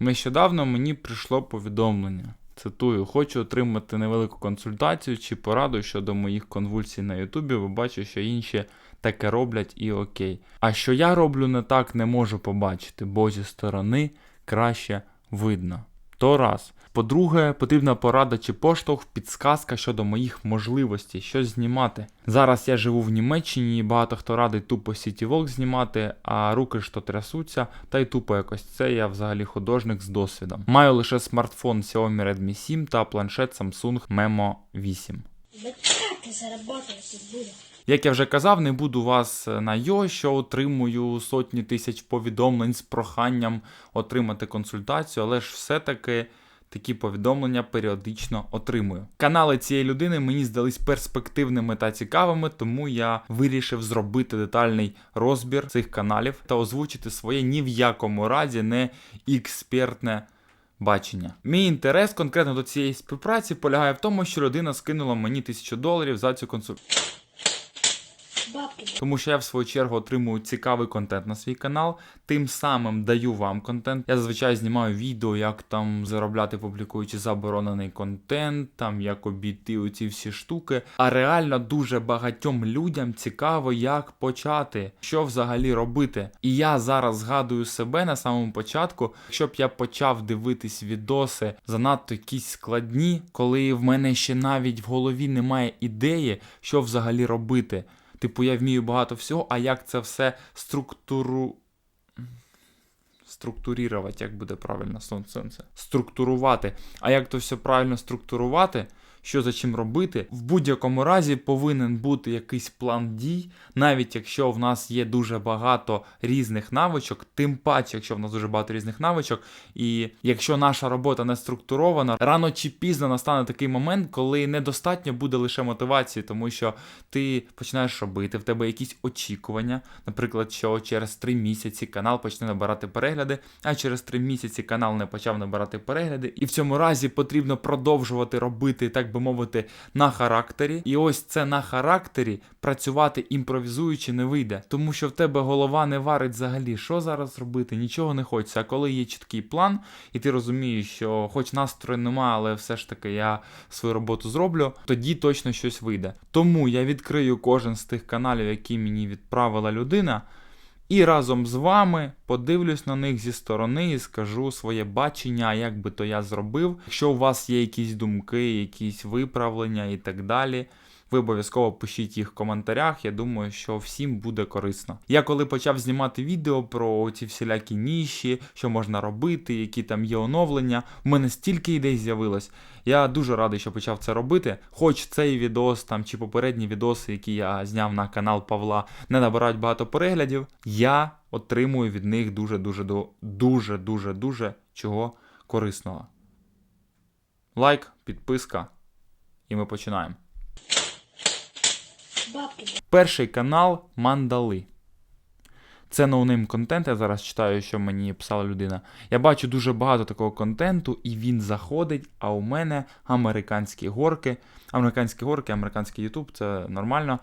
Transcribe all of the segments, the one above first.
Нещодавно мені прийшло повідомлення. Цитую, хочу отримати невелику консультацію чи пораду щодо моїх конвульсій на Ютубі, бо бачу, що інші таке роблять і окей. А що я роблю не так, не можу побачити, бо зі сторони краще видно. То раз. По-друге, потрібна порада чи поштовх, підсказка щодо моїх можливостей, що знімати. Зараз я живу в Німеччині, і багато хто радить тупо City знімати, а руки ж то трясуться, та й тупо якось це я взагалі художник з досвідом. Маю лише смартфон Xiaomi Redmi 7 та планшет Samsung Memo 8. Да как ты зарабатывать тут буду? Як я вже казав, не буду вас е, на йо, що отримую сотні тисяч повідомлень з проханням отримати консультацію, але ж все-таки такі повідомлення періодично отримую. Канали цієї людини мені здались перспективними та цікавими, тому я вирішив зробити детальний розбір цих каналів та озвучити своє ні в якому разі не експертне бачення. Мій інтерес конкретно до цієї співпраці полягає в тому, що людина скинула мені тисячу доларів за цю консультацію. Бабки. Тому що я в свою чергу отримую цікавий контент на свій канал, тим самим даю вам контент. Я зазвичай знімаю відео, як там заробляти, публікуючи заборонений контент, там як обійти оці всі штуки. А реально дуже багатьом людям цікаво, як почати, що взагалі робити. І я зараз згадую себе на самому початку, якщо б я почав дивитись відоси занадто якісь складні, коли в мене ще навіть в голові немає ідеї, що взагалі робити. Типу, я вмію багато всього, а як це все структуру. Структурувати, як буде правильно сонце. Структурувати. А як то все правильно структурувати, що за чим робити, в будь-якому разі повинен бути якийсь план дій, навіть якщо в нас є дуже багато різних навичок, тим паче, якщо в нас дуже багато різних навичок, і якщо наша робота не структурована, рано чи пізно настане такий момент, коли недостатньо буде лише мотивації, тому що ти починаєш робити, в тебе якісь очікування, наприклад, що через 3 місяці канал почне набирати перегляди, а через 3 місяці канал не почав набирати перегляди, і в цьому разі потрібно продовжувати робити, так би мовити, на характері. І ось це на характері працювати імпровізуючи не вийде, тому що в тебе голова не варить взагалі, що зараз робити, нічого не хочеться. А коли є чіткий план, і ти розумієш, що хоч настрою нема, але все ж таки я свою роботу зроблю, тоді точно щось вийде. Тому я відкрию кожен з тих каналів, які мені відправила людина. І разом з вами подивлюсь на них зі сторони і скажу своє бачення, як би то я зробив. Якщо у вас є якісь думки, якісь виправлення і так далі. Ви обов'язково пишіть їх в коментарях. Я думаю, що всім буде корисно. Я коли почав знімати відео про ці всілякі ніші, що можна робити, які там є оновлення. У мене стільки ідей з'явилось. Я дуже радий, що почав це робити. Хоч цей відос там чи попередні відоси, які я зняв на канал Павла, не набирають багато переглядів. Я отримую від них дуже дуже дуже дуже дуже чого корисного. Лайк, підписка, і ми починаємо. Перший канал Мандали. Це ноунейм контент. Я зараз читаю, що мені писала людина. Я бачу дуже багато такого контенту, і він заходить. А у мене американські горки. Американські горки, американський Ютуб це нормально.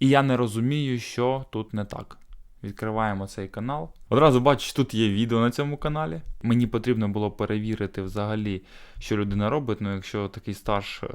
І я не розумію, що тут не так. Відкриваємо цей канал. Одразу бачиш, тут є відео на цьому каналі. Мені потрібно було перевірити взагалі, що людина робить. Ну, якщо такий стаж е,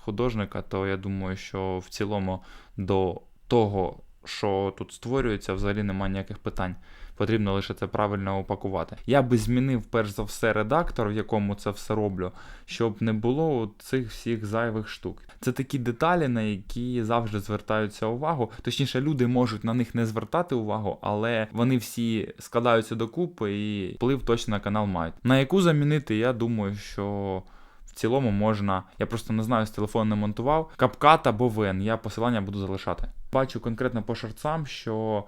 художника, то я думаю, що в цілому до того, що тут створюється, взагалі немає ніяких питань. Потрібно лише це правильно упакувати. Я би змінив перш за все редактор, в якому це все роблю, щоб не було цих всіх зайвих штук. Це такі деталі, на які завжди звертаються увагу. Точніше, люди можуть на них не звертати увагу, але вони всі складаються докупи і вплив точно на канал мають. На яку замінити, я думаю, що. В цілому можна, я просто не знаю, з телефону не монтував. Капкат або вен, я посилання буду залишати. Бачу конкретно по шорцам, що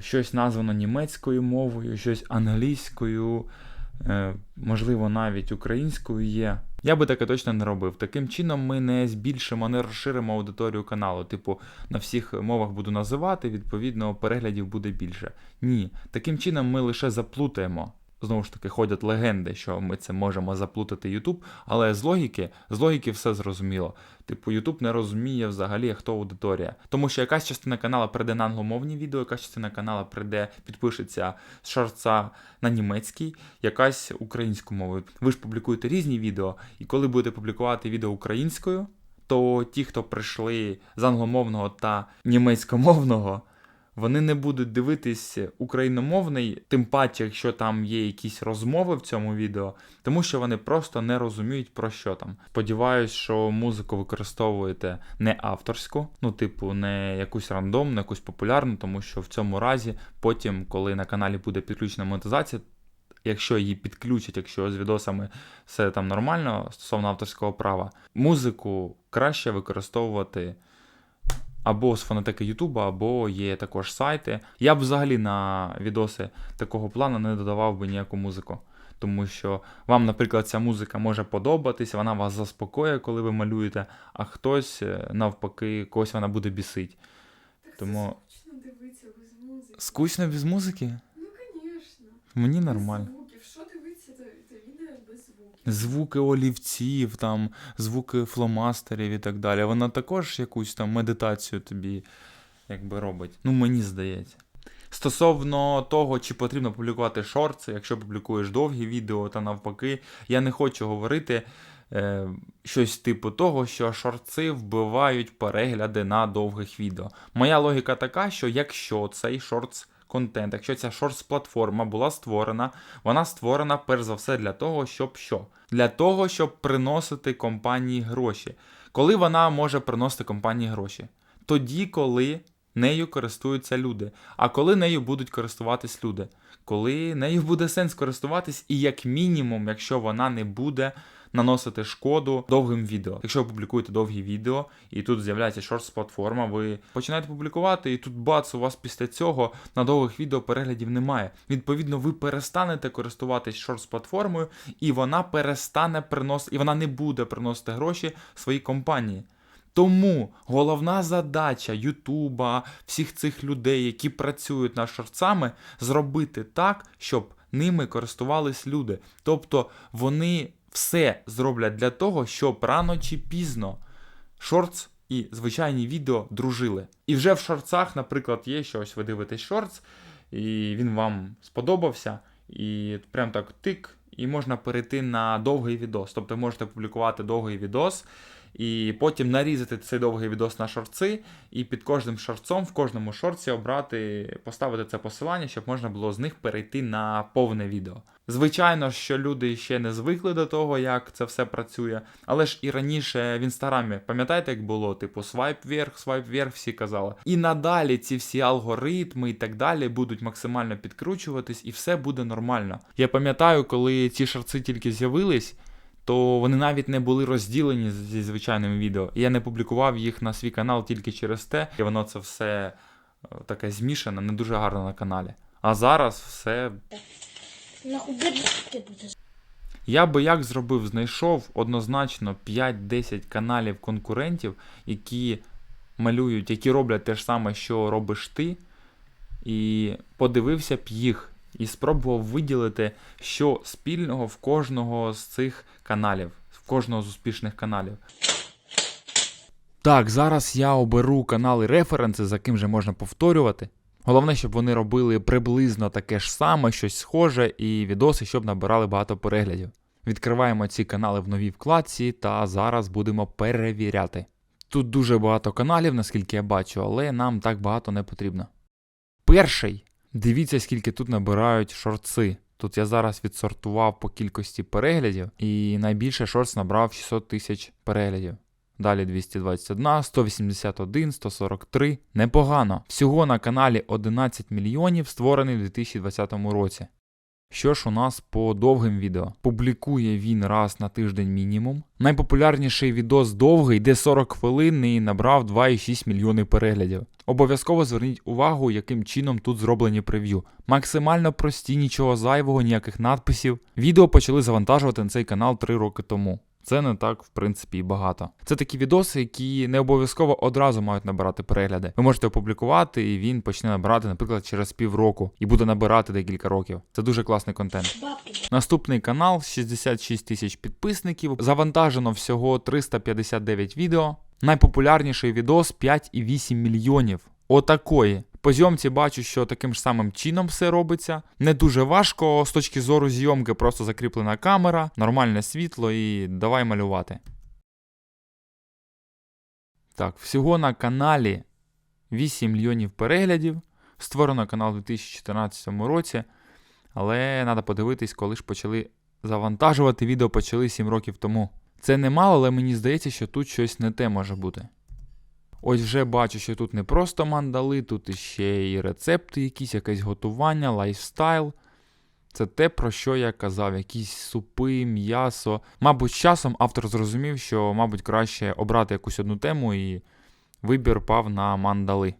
щось названо німецькою мовою, щось англійською, е, можливо, навіть українською є. Я би таке точно не робив. Таким чином ми не збільшимо, не розширимо аудиторію каналу. Типу, на всіх мовах буду називати, відповідно, переглядів буде більше. Ні, таким чином ми лише заплутаємо. Знову ж таки, ходять легенди, що ми це можемо заплутати YouTube, але з логіки, з логіки все зрозуміло. Типу, YouTube не розуміє взагалі, хто аудиторія. Тому що якась частина каналу прийде на англомовні відео, якась частина каналу прийде, підпишеться з шарца на німецький, якась українською мовою. Ви ж публікуєте різні відео, і коли будете публікувати відео українською, то ті, хто прийшли з англомовного та німецькомовного, вони не будуть дивитись україномовний, тим паче, якщо там є якісь розмови в цьому відео, тому що вони просто не розуміють про що там. Сподіваюсь, що музику використовуєте не авторську, ну, типу, не якусь рандомну, якусь популярну, тому що в цьому разі, потім, коли на каналі буде підключена монетизація, якщо її підключать, якщо з відосами все там нормально стосовно авторського права, музику краще використовувати або з фонотеки Ютуба, або є також сайти. Я б взагалі на відоси такого плану не додавав би ніяку музику. Тому що вам, наприклад, ця музика може подобатись, вона вас заспокоює, коли ви малюєте, а хтось, е, навпаки, когось вона буде бісить. Так Тому- це скучно дивитися без музики. Скучно без музики? Ну, звісно. Мені нормально. звуків. Що дивитися, то, то відео без звуків. Звуки олівців, там, звуки фломастерів і так далі. Вона також якусь там медитацію тобі якби робить. Ну, мені здається. Стосовно того, чи потрібно публікувати шорти, якщо публікуєш довгі відео та навпаки, я не хочу говорити е, щось типу того, що шорти вбивають перегляди на довгих відео. Моя логіка така, що якщо цей шортс контент, якщо ця шортс платформа була створена, вона створена перш за все для того, щоб що? Для того, щоб приносити компанії гроші. Коли вона може приносити компанії гроші? Тоді, коли нею користуються люди. А коли нею будуть користуватись люди? Коли нею буде сенс користуватись, і як мінімум, якщо вона не буде наносити шкоду довгим відео. Якщо ви публікуєте довгі відео, і тут з'являється шортс платформа, ви починаєте публікувати, і тут бац, у вас після цього на довгих відео переглядів немає. Відповідно, ви перестанете користуватись шортс платформою, і вона перестане приносити, і вона не буде приносити гроші своїй компанії. Тому головна задача Ютуба, всіх цих людей, які працюють над шорцами, зробити так, щоб ними користувались люди. Тобто вони все зроблять для того, щоб рано чи пізно шортс і звичайні відео дружили. І вже в шорцах, наприклад, є щось, ви дивитесь шортс, і він вам сподобався, і прям так тик, і можна перейти на довгий відос. Тобто можете публікувати довгий відос. І потім нарізати цей довгий відос на шорти, і під кожним шорцом в кожному шорці обрати, поставити це посилання, щоб можна було з них перейти на повне відео. Звичайно, що люди ще не звикли до того, як це все працює, але ж і раніше в інстаграмі, пам'ятаєте, як було? Типу свайп вверх, свайп вверх, всі казали. І надалі ці всі алгоритми і так далі будуть максимально підкручуватись, і все буде нормально. Я пам'ятаю, коли ці шорти тільки з'явились то вони навіть не були розділені зі звичайними відео. Я не публікував їх на свій канал тільки через те, і воно це все е, таке змішане, не дуже гарно на каналі. А зараз все. Нахуй будеш. Я би як зробив, знайшов однозначно 5-10 каналів конкурентів, які малюють, які роблять те ж саме, що робиш ти, і подивився б їх. І спробував виділити, що спільного в кожного з цих каналів, в кожного з успішних каналів. Так, зараз я оберу канали референси, за ким же можна повторювати. Головне, щоб вони робили приблизно таке ж саме, щось схоже, і відоси, щоб набирали багато переглядів. Відкриваємо ці канали в новій вкладці та зараз будемо перевіряти. Тут дуже багато каналів, наскільки я бачу, але нам так багато не потрібно. Перший. Дивіться, скільки тут набирають шорти. Тут я зараз відсортував по кількості переглядів, і найбільше шортс набрав 600 тисяч переглядів. Далі 221, 181, 143. Непогано. Всього на каналі 11 мільйонів, створений у 2020 році. Що ж у нас по довгим відео? Публікує він раз на тиждень мінімум. Найпопулярніший відос довгий, де 40 хвилин і набрав 2,6 мільйони переглядів. Обов'язково зверніть увагу, яким чином тут зроблені прев'ю. Максимально прості, нічого зайвого, ніяких надписів. Відео почали завантажувати на цей канал 3 роки тому. Це не так, в принципі, і багато. Це такі відоси, які не обов'язково одразу мають набирати перегляди. Ви можете опублікувати, і він почне набирати, наприклад, через півроку і буде набирати декілька років. Це дуже класний контент. Наступний канал 66 тисяч підписників. Завантажено всього 359 відео. Найпопулярніший відос 5,8 мільйонів. Отакої. По зйомці бачу, що таким ж самим чином все робиться. Не дуже важко з точки зору зйомки, просто закріплена камера, нормальне світло і давай малювати. Так, всього на каналі 8 мільйонів переглядів. Створено канал у 2014 році. Але треба подивитись, коли ж почали завантажувати відео почали 7 років тому. Це немало, але мені здається, що тут щось не те може бути. Ось вже бачу, що тут не просто мандали, тут іще і рецепти, якісь, якесь готування, лайфстайл. Це те, про що я казав, якісь супи, м'ясо. Мабуть, з часом автор зрозумів, що, мабуть, краще обрати якусь одну тему, і вибір пав на мандали.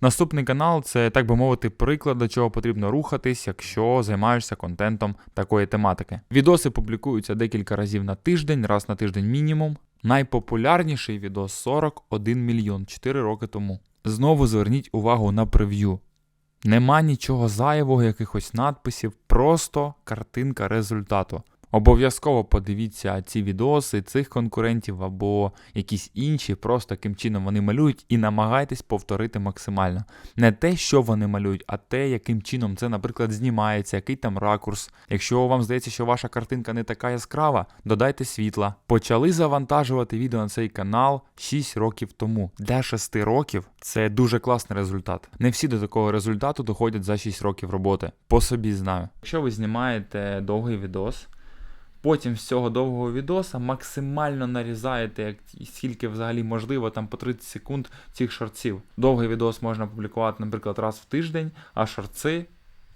Наступний канал це, так би мовити, приклад, до чого потрібно рухатись, якщо займаєшся контентом такої тематики. Відоси публікуються декілька разів на тиждень, раз на тиждень мінімум. Найпопулярніший відос 41 мільйон 4 роки тому. Знову зверніть увагу на прев'ю. Нема нічого зайвого, якихось надписів, просто картинка результату. Обов'язково подивіться ці відоси цих конкурентів або якісь інші, просто яким чином вони малюють, і намагайтесь повторити максимально. Не те, що вони малюють, а те, яким чином це, наприклад, знімається, який там ракурс. Якщо вам здається, що ваша картинка не така яскрава, додайте світла. Почали завантажувати відео на цей канал 6 років тому. Для 6 років це дуже класний результат. Не всі до такого результату доходять за 6 років роботи. По собі знаю. Якщо ви знімаєте довгий відос. Потім з цього довгого відоса максимально нарізаєте, як скільки взагалі можливо, там по 30 секунд цих шорців. Довгий відос можна публікувати, наприклад, раз в тиждень, а шорци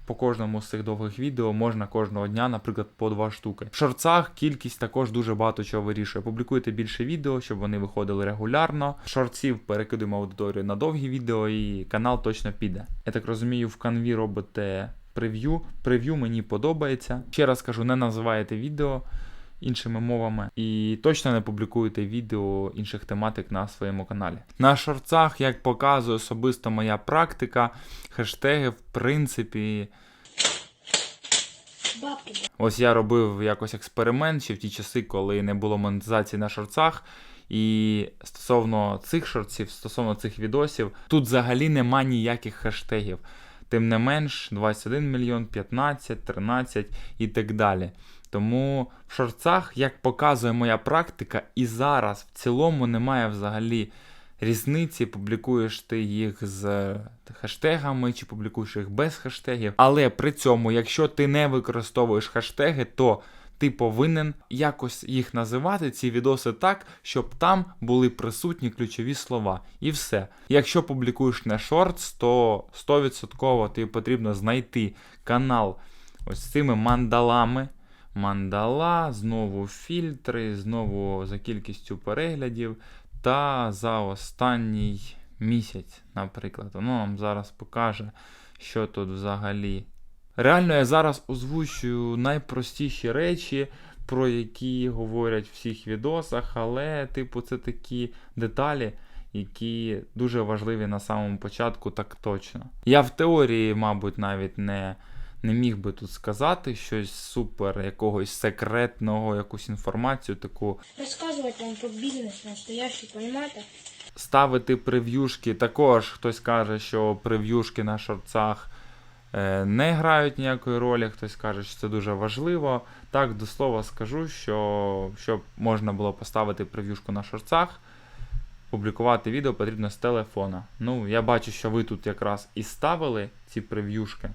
по кожному з цих довгих відео можна кожного дня, наприклад, по два штуки. В шорцах кількість також дуже багато чого вирішує. Публікуйте більше відео, щоб вони виходили регулярно. Шорців перекидуємо аудиторію на довгі відео, і канал точно піде. Я так розумію, в канві робите прев'ю. Прев'ю мені подобається. Ще раз кажу, не називаєте відео іншими мовами і точно не публікуєте відео інших тематик на своєму каналі. На шорцах, як показує особисто моя практика, хештеги, в принципі. Ось я робив якось експеримент ще в ті часи, коли не було монетизації на шорцах. І стосовно цих шорців, стосовно цих відосів, тут взагалі нема ніяких хештегів. Тим не менш, 21 мільйон, 15, 13 і так далі. Тому в шорцах, як показує моя практика, і зараз в цілому немає взагалі різниці, публікуєш ти їх з хештегами чи публікуєш їх без хештегів. Але при цьому, якщо ти не використовуєш хештеги, то ти повинен якось їх називати, ці відоси так, щоб там були присутні ключові слова. І все. Якщо публікуєш не шортс, то 100% тобі потрібно знайти канал ось цими мандалами. Мандала, знову фільтри, знову за кількістю переглядів. Та за останній місяць, наприклад. Воно вам зараз покаже, що тут взагалі. Реально, я зараз озвучую найпростіші речі, про які говорять в всіх відосах, але, типу, це такі деталі, які дуже важливі на самому початку, так точно. Я в теорії, мабуть, навіть не, не міг би тут сказати щось супер, якогось секретного, якусь інформацію таку. Рассказывать вам про бизнес настоящий, понимаете? Ставити прев'юшки, також хтось каже, що прев'юшки на шорцах не грають ніякої ролі, хтось каже, що це дуже важливо. Так, до слова скажу, що щоб можна було поставити прев'юшку на шорцах, публікувати відео потрібно з телефона. Ну, я бачу, що ви тут якраз і ставили ці прев'юшки,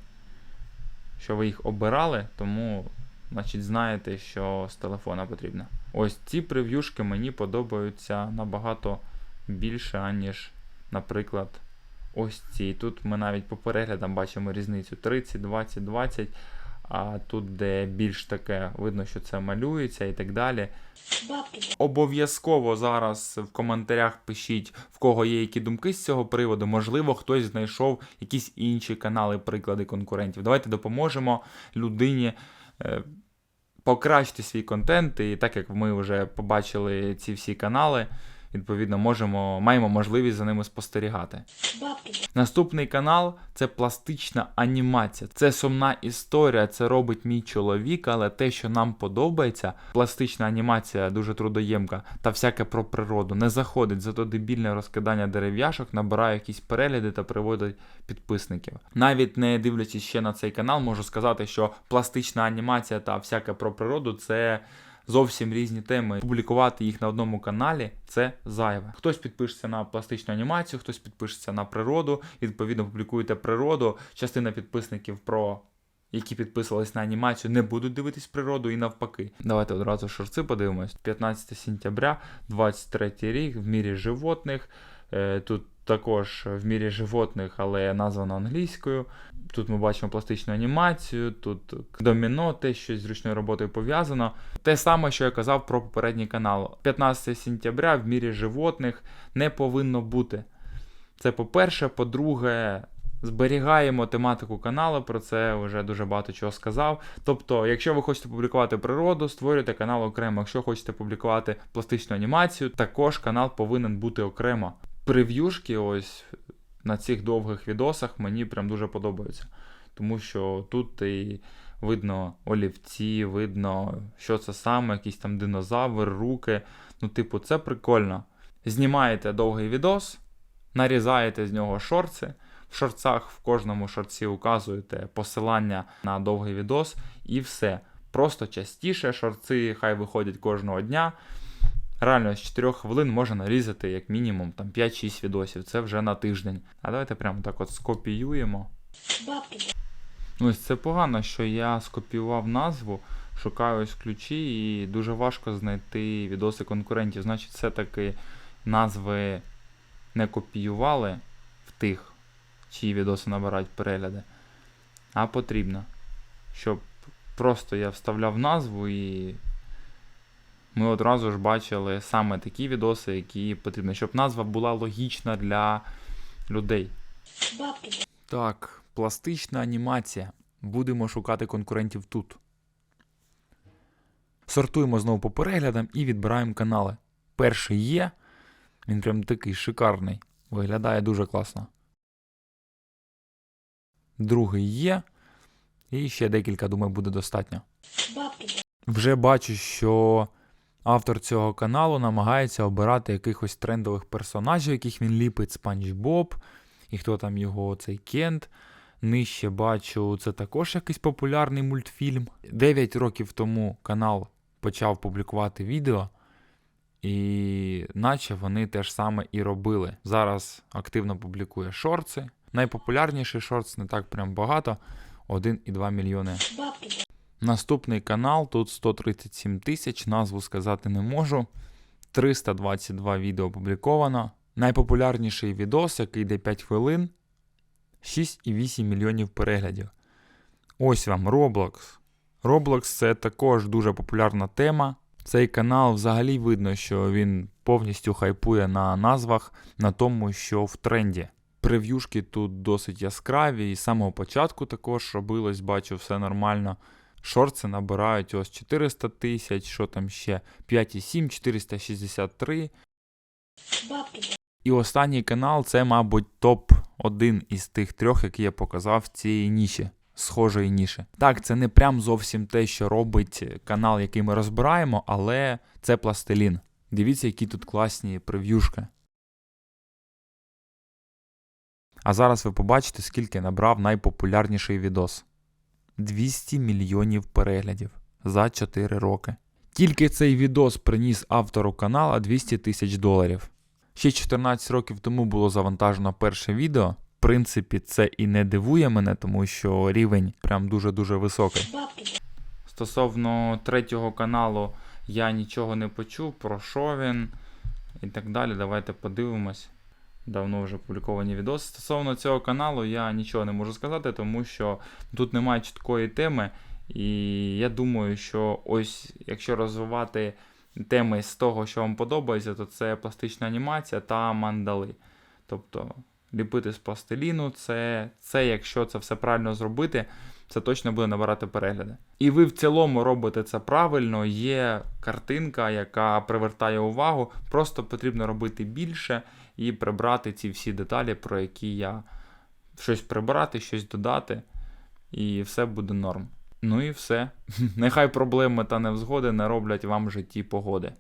що ви їх обирали, тому, значить, знаєте, що з телефона потрібно. Ось ці прев'юшки мені подобаються набагато більше, аніж, наприклад, ось ці. Тут ми навіть по переглядам бачимо різницю 30, 20, 20. А тут, де більш таке, видно, що це малюється і так далі. Обов'язково зараз в коментарях пишіть, в кого є які думки з цього приводу. Можливо, хтось знайшов якісь інші канали, приклади конкурентів. Давайте допоможемо людині е, покращити свій контент, і так як ми вже побачили ці всі канали, відповідно, можемо, маємо можливість за ними спостерігати. Бабки. Наступний канал це пластична анімація. Це сумна історія, це робить мій чоловік, але те, що нам подобається, пластична анімація дуже трудоємка та всяке про природу не заходить, зато дебільне розкидання дерев'яшок набирає якісь перегляди та приводить підписників. Навіть не дивлячись ще на цей канал, можу сказати, що пластична анімація та всяке про природу це зовсім різні теми. Публікувати їх на одному каналі це зайве. Хтось підпишеться на пластичну анімацію, хтось підпишеться на природу. Відповідно, публікуєте природу. Частина підписників про. Які підписувались на анімацію, не будуть дивитись природу і навпаки. Давайте одразу шорти подивимось. 15 сентября, 23 рік, в мірі животних. Е, Тут також в мірі животних, але названо англійською. Тут ми бачимо пластичну анімацію, тут доміно, те, що з ручною роботою пов'язано. Те саме, що я казав про попередній канал. 15 сентября в мірі животних не повинно бути. Це по-перше, по-друге, зберігаємо тематику каналу, про це вже дуже багато чого сказав. Тобто, якщо ви хочете публікувати природу, створюйте канал окремо. Якщо хочете публікувати пластичну анімацію, також канал повинен бути окремо. Прев'юшки ось на цих довгих відосах мені прям дуже подобаються. Тому що тут і видно олівці, видно, що це саме, якийсь там динозавр, руки. Ну, типу, це прикольно. Знімаєте довгий відос, нарізаєте з нього шорти. В шорцах в кожному шорці указуєте посилання на довгий відос і все. Просто частіше шорти хай виходять кожного дня. Реально з 4 хвилин можна нарізати як мінімум там 5-6 відосів. Це вже на тиждень. А давайте прямо так от скопіюємо. Бабки. Ну, ось це погано, що я скопіював назву, шукаю ось ключі, і дуже важко знайти відоси конкурентів. Значить, все-таки назви не копіювали в тих, чиї відоси набирають перегляди, а потрібно, щоб просто я вставляв назву і ми одразу ж бачили саме такі відоси, які потрібні, щоб назва була логічна для людей. Бабки. Так, пластична анімація. Будемо шукати конкурентів тут. Сортуємо знову по переглядам і відбираємо канали. Перший є. Він прям такий шикарний. Виглядає дуже класно. Другий є. І ще декілька, думаю, буде достатньо. Бабки. Вже бачу, що автор цього каналу намагається обирати якихось трендових персонажів, яких він ліпить Спанч Боб, і хто там його цей Кент. Нижче бачу, це також якийсь популярний мультфільм. 9 років тому канал почав публікувати відео, і наче вони те ж саме і робили. Зараз активно публікує шорти. Найпопулярніший шортс не так прям багато 1,2 мільйони. Наступний канал, тут 137 тисяч, назву сказати не можу. 322 відео опубліковано. Найпопулярніший відос, який йде 5 хвилин, 6,8 мільйонів переглядів. Ось вам Roblox. Roblox це також дуже популярна тема. Цей канал взагалі видно, що він повністю хайпує на назвах, на тому, що в тренді. Прев'юшки тут досить яскраві, і з самого початку також робилось, бачу, все нормально. Шорти набирають ось 400 тисяч, що там ще 5,7, 463. Бабки. І останній канал це, мабуть, топ-1 із тих трьох, які я показав в цій ніші, схожої ніші. Так, це не прям зовсім те, що робить канал, який ми розбираємо, але це пластилін. Дивіться, які тут класні прев'юшки. А зараз ви побачите, скільки набрав найпопулярніший відос. 200 мільйонів переглядів за 4 роки. Тільки цей відос приніс автору канала 200 тисяч доларів. Ще 14 років тому було завантажено перше відео. В принципі, це і не дивує мене, тому що рівень прям дуже-дуже високий. Стосовно третього каналу я нічого не почув, про що він і так далі. Давайте подивимось. Давно вже публіковані відоси. Стосовно цього каналу я нічого не можу сказати, тому що тут немає чіткої теми. І я думаю, що ось якщо розвивати теми з того, що вам подобається, то це пластична анімація та мандали. Тобто ліпити з пластиліну, це, це якщо це все правильно зробити, це точно буде набирати перегляди. І ви в цілому робите це правильно. Є картинка, яка привертає увагу. Просто потрібно робити більше і прибрати ці всі деталі, про які я щось прибрати, щось додати, і все буде норм. Ну і все. Нехай проблеми та невзгоди не роблять вам в житті погоди.